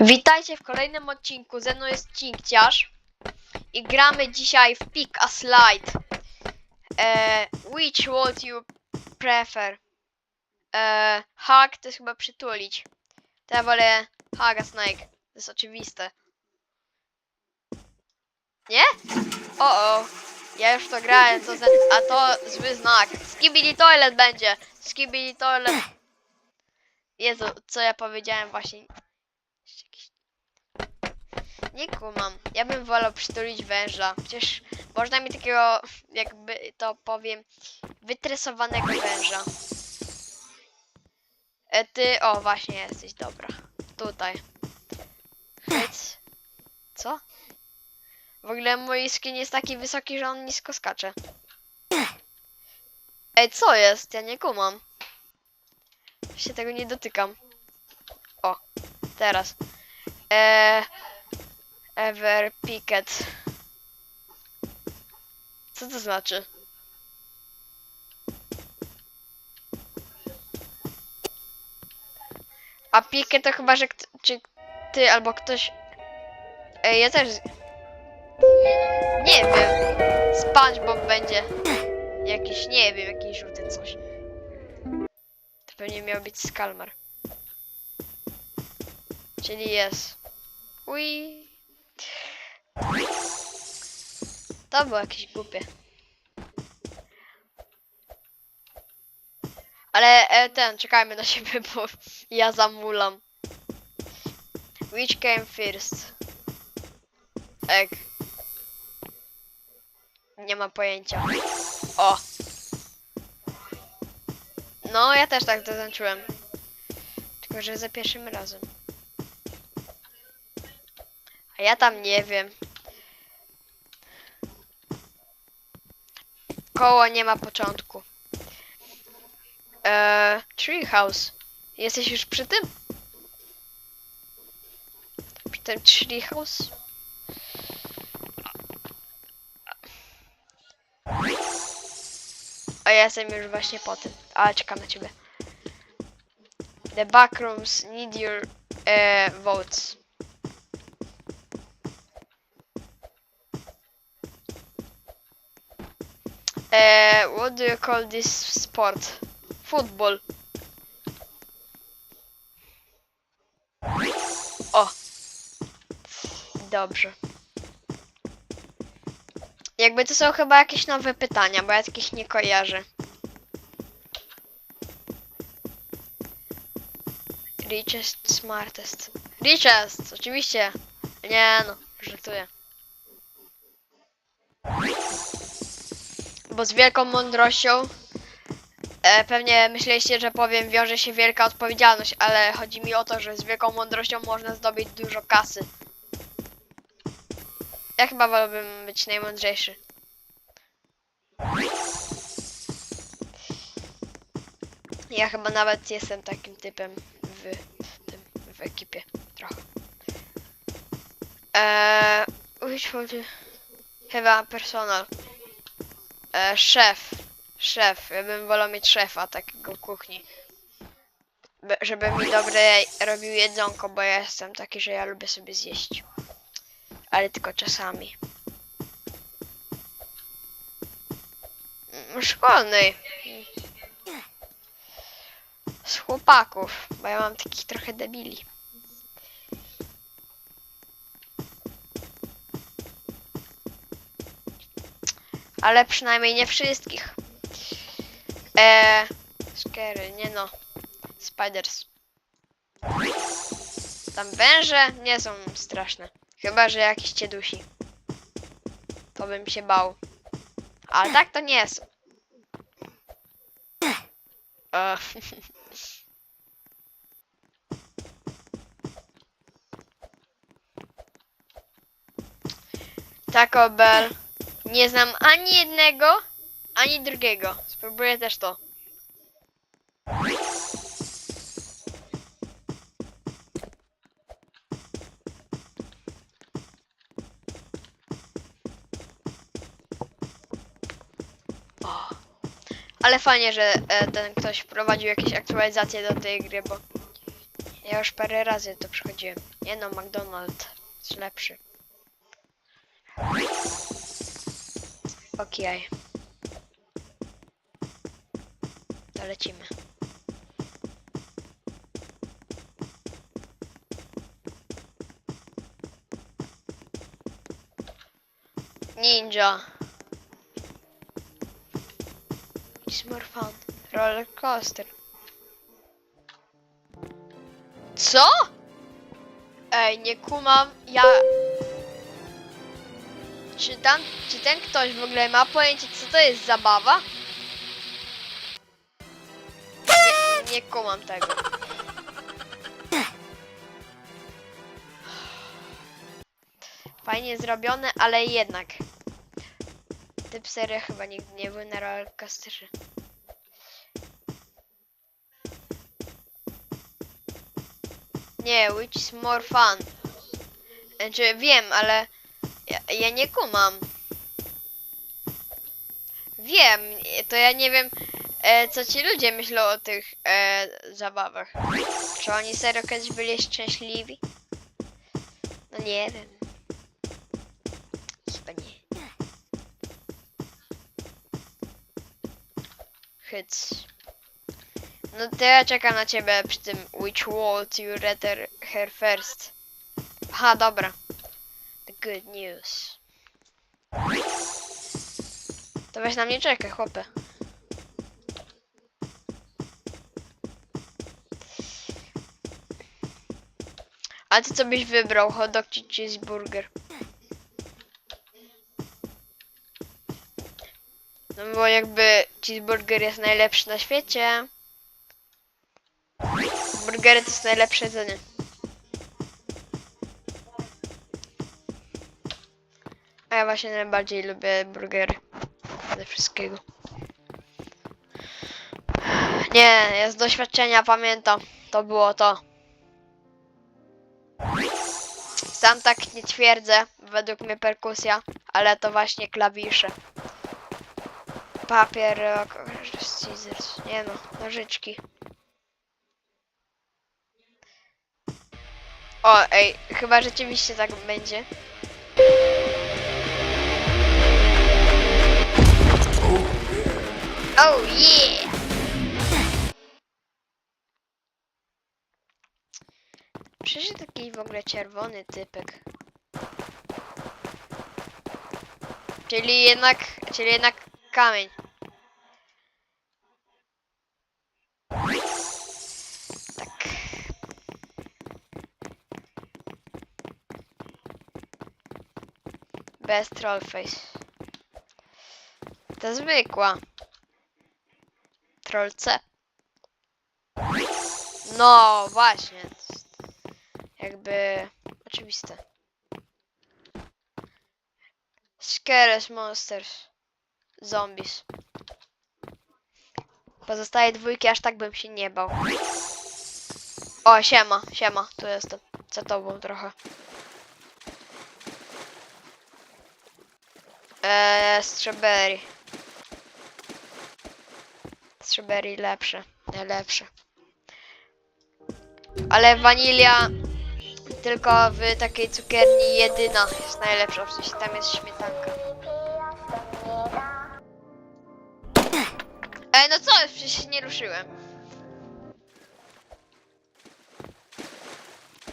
Witajcie w kolejnym odcinku. Ze mną jest Cinkciarz. I gramy dzisiaj w Pick a Slide. E, which would you prefer? E, hug to jest chyba przytulić. To ja wolę hug a snake. To jest oczywiste. Nie? O o. Ja już to grałem, to a to zły znak. Skibidi toilet będzie. Skibidi toilet. Jezu, co ja powiedziałem właśnie. Nie kumam. Ja bym wolał przytulić węża. Przecież można mi takiego, jakby to powiem, wytresowanego węża. E, ty, o właśnie jesteś, dobra. Tutaj. Hyc. Co? W ogóle mój skin jest taki wysoki, że on nisko skacze. Ej, co jest? Ja nie kumam. Się tego nie dotykam. O, teraz. Eee, ever Picket. Co to znaczy? A Picket to chyba, że czy ty albo ktoś... Ej, ja też... Nie wiem. SpongeBob będzie. Jakiś, nie wiem, jakiś żółty coś. To pewnie miał być Skalmar. Czyli jest. Ui. To było jakieś głupie. Ale e, ten, czekajmy na siebie, bo ja zamulam. Which came first? Egg. Nie mam pojęcia. O! No, ja też tak zaznaczyłem. Tylko, że za pierwszym razem. A ja tam nie wiem. Koło nie ma początku. Eee, treehouse. Jesteś już przy tym? Przy tym treehouse? A ja jestem już właśnie po tym. Ale czekam na ciebie. The backrooms need your e, votes. Uh, what do you call this sport? Football. O. Dobrze. Jakby to są chyba jakieś nowe pytania, bo ja takich nie kojarzę. Richest, smartest. Richest, oczywiście. Nie no, żartuję. Bo z wielką mądrością e, pewnie myśleliście, że powiem wiąże się wielka odpowiedzialność, ale chodzi mi o to, że z wielką mądrością można zdobyć dużo kasy. Ja chyba wolałbym być najmądrzejszy. Ja chyba nawet jestem takim typem w tym w ekipie trochę. Eee, chyba personal. E, szef. Szef. Ja bym wolał mieć szefa takiego kuchni. Be, żeby mi dobre robił jedzonko, bo ja jestem taki, że ja lubię sobie zjeść. Ale tylko czasami. Mm, Szkolnej. Z chłopaków, bo ja mam takich trochę debili. Ale przynajmniej nie wszystkich. Eee, scary, nie no. Spiders. Tam węże nie są straszne. Chyba, że jakiś cię dusi. To bym się bał. Ale tak to nie są. E, Taco Bell. Nie znam ani jednego, ani drugiego. Spróbuję też to. Ale fajnie, że e, ten ktoś wprowadził jakieś aktualizacje do tej gry, bo ja już parę razy to przechodziłem. Nie no, McDonald's jest lepszy. Okej. To lecimy. Ninja. It's more fun. Roller coaster. Co? Ej, nie kumam. Ja. Czy, tam, czy ten ktoś w ogóle ma pojęcie, co to jest zabawa? Nie, nie kumam tego. Fajnie zrobione, ale jednak. Typ serio chyba nigdy nie był na rollercoasterze. Nie, which is more fun. Znaczy wiem, ale ja, nie kumam. Wiem, to ja nie wiem, e, co ci ludzie myślą o tych e, zabawach. Czy oni serio kiedyś byli szczęśliwi? No nie wiem. Chyba nie. Hyc. No to ja czekam na ciebie przy tym Which World You Rather Her First. Aha, dobra. The good news. To weź na mnie czekaj, chłopie. A ty co byś wybrał? Hot dog czy cheeseburger? No bo jakby cheeseburger jest najlepszy na świecie. Burgery to jest najlepsze jedzenie. Ja właśnie najbardziej lubię burgery. Ze wszystkiego. Nie, ja z doświadczenia pamiętam. To było to. Sam tak nie twierdzę, według mnie perkusja, ale to właśnie klawisze. Papier, nie no, nożyczki. O, ej, chyba rzeczywiście tak będzie. Oh yeah! Taki w ogóle czerwony typek. Czyli jednak, czyli jednak kamień. Tak. Bez trollface. To zwykła. Troll C. No właśnie. Jakby oczywiste. Scares Monsters. Zombies. Pozostaje dwójki, aż tak bym się nie bał. O, siema, siema, tu jestem. Za tobą trochę. Eee, strawberry. Strawberry lepsze, najlepsze. Ale wanilia tylko w takiej cukierni jedyna jest najlepsza, w sensie tam jest śmietanka. Ej, no co, przecież nie ruszyłem.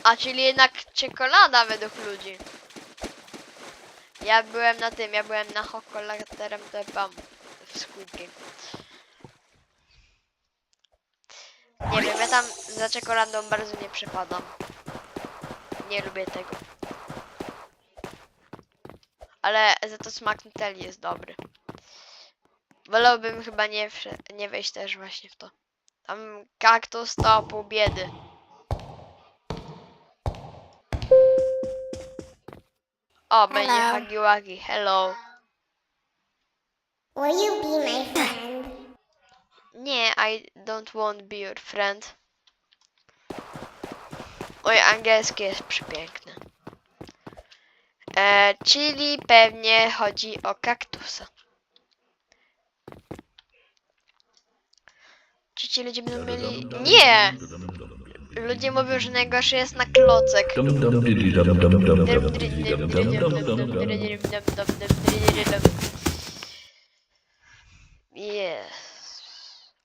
A, czyli jednak czekolada według ludzi. Ja byłem na tym, ja byłem na chokolaterem de bam w Squid. Nie wiem, ja tam za czekoladą bardzo nie przepadam. Nie lubię tego. Ale za to smak Nutelli jest dobry. Wolałbym chyba nie, nie wejść też właśnie w to. Tam kaktus to pół biedy. O, będzie Wuggy. Hello. Will you be my friend? Nie, I don't want be your friend. Moje angielskie jest przepiękne. E, czyli pewnie chodzi o kaktusa. Czy ci ludzie będą mieli... Nie! Ludzie mówią, że najgorszy jest na klocek. Dum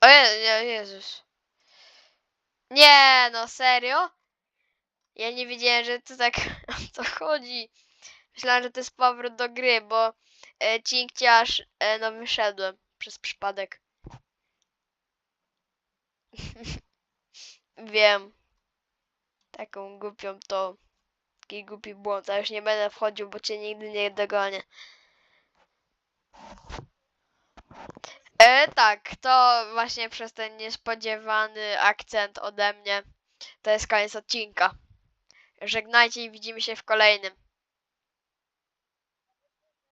O Je- Je- Jezus. Nie, no serio? Ja nie wiedziałem, że to tak o to chodzi. Myślałem, że to jest powrót do gry, bo e, cinkciarz, e, no wyszedłem przez przypadek. Wiem. Taką głupią to. Taki głupi błąd, a już nie będę wchodził, bo cię nigdy nie dogonię. E, tak, to właśnie przez ten niespodziewany akcent ode mnie. To jest koniec odcinka. Żegnajcie i widzimy się w kolejnym.